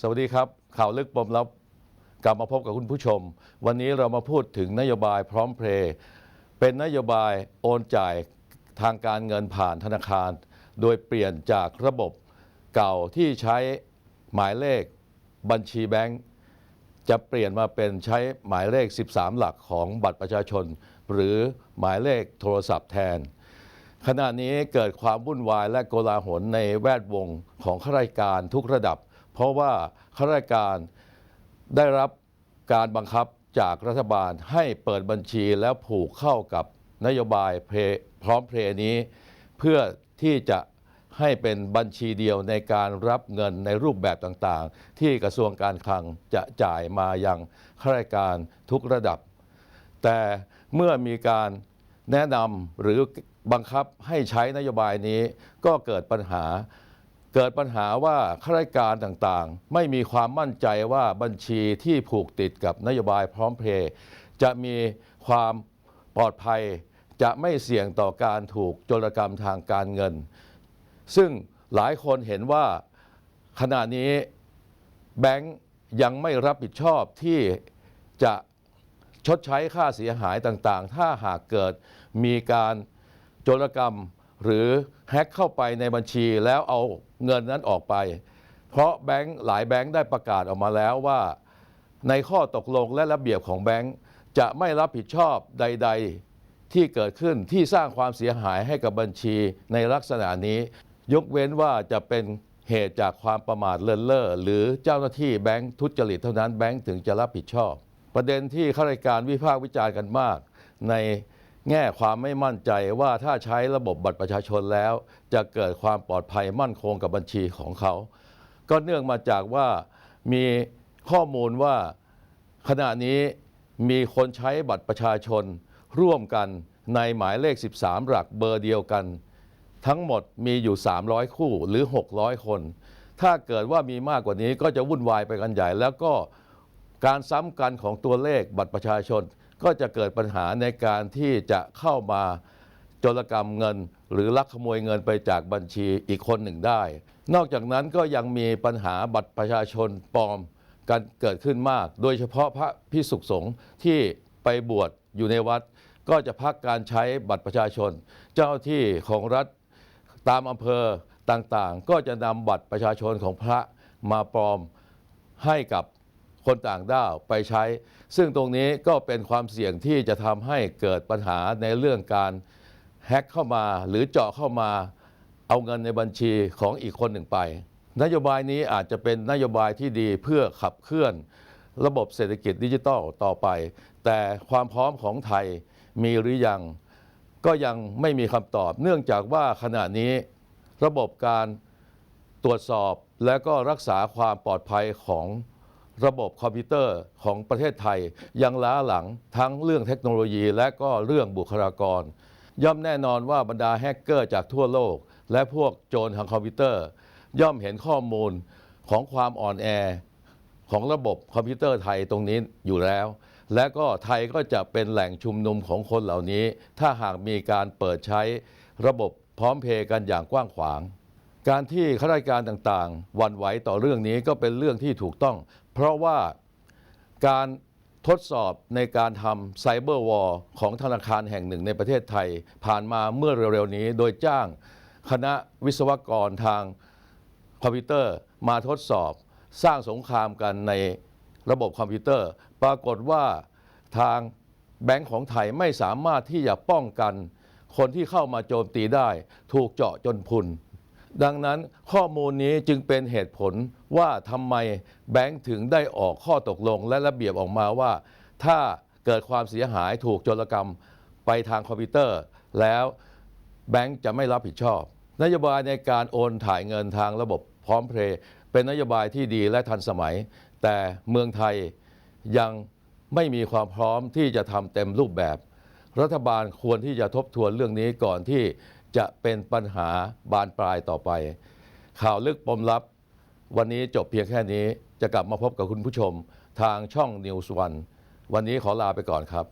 สวัสดีครับ ข่าวลึกปมลับกลับมาพบกับคุณผู้ชม วันนี้เรามาพูดถึงนโยบายพร้อมเพรย์เป็นนโยบายโอนจ่ายทางการเงินผ่านธนาคาร โดยเปลี่ยนจากระบบเก่าที่ใช้หมายเลขบัญชีแบงก์จะเปลี่ยนมาเป็นใช้หมายเลข 13 หลักของบัตรประชาชน หรือหมายเลขโทรศัพท์แทน ขณะนี้เกิดความวุ่นวายและโกลาหลในแวดวงของข้าราชการทุกระดับ เพราะว่าข้าราชการได้รับการบังคับจากรัฐบาลให้เปิดบัญชีแล้วผูกเข้ากับนโยบายพร้อมเพย์นี้ เพื่อที่จะให้เป็นบัญชีเดียวในการรับเงินในรูปแบบต่างๆ ที่กระทรวงการคลังจะจ่ายมายังข้าราชการทุกระดับ แต่เมื่อมีการแนะนำหรือบังคับให้ใช้นโยบายนี้ก็เกิดปัญหา เกิดปัญหาว่าข้าราชการต่างๆ ไม่มีความมั่นใจว่าบัญชีที่ผูกติดกับนโยบายพร้อมเพย์จะมีความปลอดภัย จะไม่เสี่ยงต่อการถูกโจรกรรมทางการเงิน ซึ่งหลายคนเห็นว่าขณะนี้แบงก์ยังไม่รับผิดชอบที่จะชดใช้ค่าเสียหายต่างๆ ถ้าหากเกิดมีการโจรกรรม หรือแฮ็กเข้าไปในบัญชีแล้วเอาเงินนั้นออกไป เพราะแบงก์หลายแบงก์ได้ประกาศออกมาแล้วว่า ในข้อตกลงและระเบียบของแบงก์จะไม่รับผิดชอบใด ๆ ที่เกิดขึ้นที่สร้างความเสียหายให้กับบัญชีในลักษณะนี้ ยกเว้นว่าจะเป็นเหตุจากความประมาทเลินเล่อหรือเจ้าหน้าที่แบงก์ทุจริตเท่านั้นแบงก์ถึงจะรับผิดชอบ ประเด็นที่ข้าราชการวิพากษ์วิจารณ์กันมาก ใน แง่ความไม่มั่นใจว่าถ้าใช้ระบบบัตรประชาชนแล้ว จะเกิดความปลอดภัยมั่นคงกับบัญชีของเขา ก็เนื่องมาจากว่ามีข้อมูลว่าขณะนี้มีคนใช้บัตรประชาชน ร่วมกันในหมายเลข 13 หลักเบอร์เดียวกัน ทั้งหมดมีอยู่ 300 คู่หรือ 600 คน ถ้าเกิดว่ามีมากกว่านี้ก็จะวุ่นวายไปกันใหญ่ แล้วก็การซ้ำกันของตัวเลขบัตรประชาชน ก็จะเกิดปัญหาในการที่จะเข้ามาโจรกรรมเงิน หรือลักขโมยเงินไปจากบัญชีอีกคนหนึ่งได้ นอกจากนั้นก็ยังมีปัญหาบัตรประชาชนปลอมกันเกิดขึ้นมาก โดยเฉพาะพระพิสุขสงฆ์ที่ไปบวชอยู่ในวัด ก็จะพักการใช้บัตรประชาชน เจ้าหน้าที่ของรัฐตามอำเภอต่างๆ ก็จะนำบัตรประชาชนของพระมาปลอมให้กับ คนต่างด้าวไปใช้ ซึ่งตรงนี้ก็เป็นความเสี่ยงที่จะทำให้เกิดปัญหาในเรื่องการแฮ็กเข้ามาหรือเจาะเข้ามาเอาเงินในบัญชีของอีกคนหนึ่งไป นโยบายนี้อาจจะเป็นนโยบายที่ดีเพื่อขับเคลื่อนระบบเศรษฐกิจดิจิทัลต่อไป แต่ความพร้อมของไทยมีหรือยังก็ยังไม่มีคำตอบ เนื่องจากว่าขณะนี้ระบบการตรวจสอบและก็รักษาความปลอดภัยของ ระบบคอมพิวเตอร์ของประเทศไทย ยังล้าหลังทั้งเรื่องเทคโนโลยีและก็เรื่องบุคลากร ย่อมแน่นอนว่าบรรดาแฮกเกอร์จากทั่วโลก และพวกโจรทางคอมพิวเตอร์ ย่อมเห็นข้อมูลของความอ่อนแอของระบบคอมพิวเตอร์ไทยตรงนี้อยู่แล้ว และก็ไทยก็จะเป็นแหล่งชุมนุมของคนเหล่านี้ ถ้าหากมีการเปิดใช้ระบบพร้อมเพย์กันอย่างกว้างขวาง การที่ข้าราชการต่างๆหวันไหวต่อเรื่องนี้ก็เป็นเรื่องที่ถูกต้อง เพราะว่าการทดสอบในการทำไซเบอร์วอร์ของธนาคารแห่งหนึ่งในประเทศไทย ผ่านมาเมื่อเร็วๆ นี้โดยจ้างคณะวิศวกรทางคอมพิวเตอร์มาทดสอบสร้างสงครามกันในระบบคอมพิวเตอร์ ปรากฏว่าทางแบงก์ของไทยไม่สามารถที่จะป้องกัน คนที่เข้ามาโจมตีได้ ถูกเจาะจนพุน ดังนั้นข้อมูลนี้จึงเป็นเหตุผลว่าทำไมแบงก์ถึงได้ออกข้อตกลงและระเบียบออกมาว่า ถ้าเกิดความเสียหายถูกโจรกรรมไปทางคอมพิวเตอร์ แล้วแบงก์จะไม่รับผิดชอบ นโยบายในการโอนถ่ายเงินทางระบบพร้อมเพรย์เป็นนโยบายที่ดีและทันสมัย แต่เมืองไทยยังไม่มีความพร้อมที่จะทำเต็มรูปแบบ รัฐบาลควรที่จะทบทวนเรื่องนี้ก่อนที่ จะเป็นปัญหาบานปลายต่อไป ข่าวลึกปมลับ วันนี้จบเพียงแค่นี้จะกลับมาพบกับคุณผู้ชมทางช่องนิวส์วันวันนี้ขอลาไปก่อนครับ